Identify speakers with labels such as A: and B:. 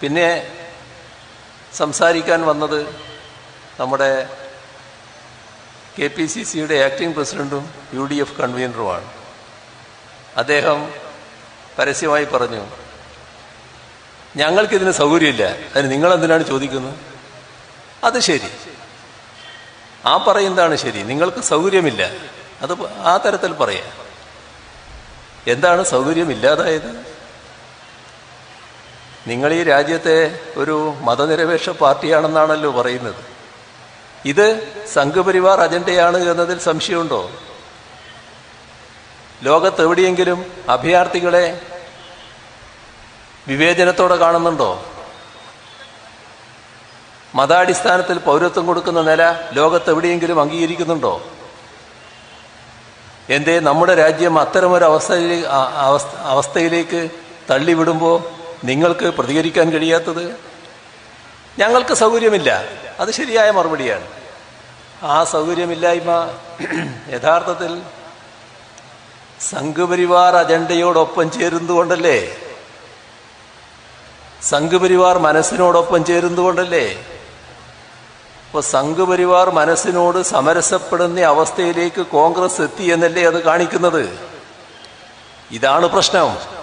A: പിന്നെ സംസാരിക്കാൻ വന്നത് നമ്മുടെ കെ പി സി സിയുടെ ആക്ടിംഗ് പ്രസിഡന്റും യു ഡി എഫ് കൺവീനറുമാണ് അദ്ദേഹം പരസ്യമായി പറഞ്ഞു ഞങ്ങൾക്കിതിന് സൗകര്യമില്ല. അതിന് നിങ്ങൾ എന്തിനാണ് ചോദിക്കുന്നത്? അത് ശരി. ആ പറയുന്നതാണ് ശരി? നിങ്ങൾക്ക് സൗകര്യമില്ല. അത് ആ തരത്തിൽ പറയാം. എന്താണ് സൗകര്യമില്ലാതായത്? നിങ്ങൾ ഈ രാജ്യത്തെ ഒരു മതനിരപേക്ഷ പാർട്ടിയാണെന്നാണല്ലോ പറയുന്നത്. ഇത് സംഘപരിവാർ അജണ്ടയാണ് എന്നതിൽ സംശയമുണ്ടോ? ലോകത്തെവിടെയെങ്കിലും അഭയാർത്ഥികളെ വിവേചനത്തോടെ കാണുന്നുണ്ടോ? മതാടിസ്ഥാനത്തിൽ പൗരത്വം കൊടുക്കുന്ന നില ലോകത്തെവിടെയെങ്കിലും അംഗീകരിക്കുന്നുണ്ടോ? എന്തേ നമ്മുടെ രാജ്യം അത്തരമൊരു അവസ്ഥയിലേക്ക് അവസ്ഥ അവസ്ഥയിലേക്ക് തള്ളിവിടുമ്പോൾ നിങ്ങൾക്ക് പ്രതികരിക്കാൻ കഴിയാത്തത്? ഞങ്ങൾക്ക് സൗകര്യമില്ല. അത് ശരിയായ മറുപടിയാണ്. ആ സൗകര്യമില്ലായ്മ യഥാർത്ഥത്തിൽ സംഘപരിവാർ അജണ്ടയോടൊപ്പം ചേരുന്നതുകൊണ്ടല്ലേ? സംഘപരിവാർ മനസ്സിനോടൊപ്പം ചേരുന്നതുകൊണ്ടല്ലേ? അപ്പൊ സംഘപരിവാർ മനസ്സിനോട് സമരസപ്പെടുന്ന അവസ്ഥയിലേക്ക് കോൺഗ്രസ് എത്തി എന്നല്ലേ അത് കാണിക്കുന്നത്? ഇതാണ് പ്രശ്നം.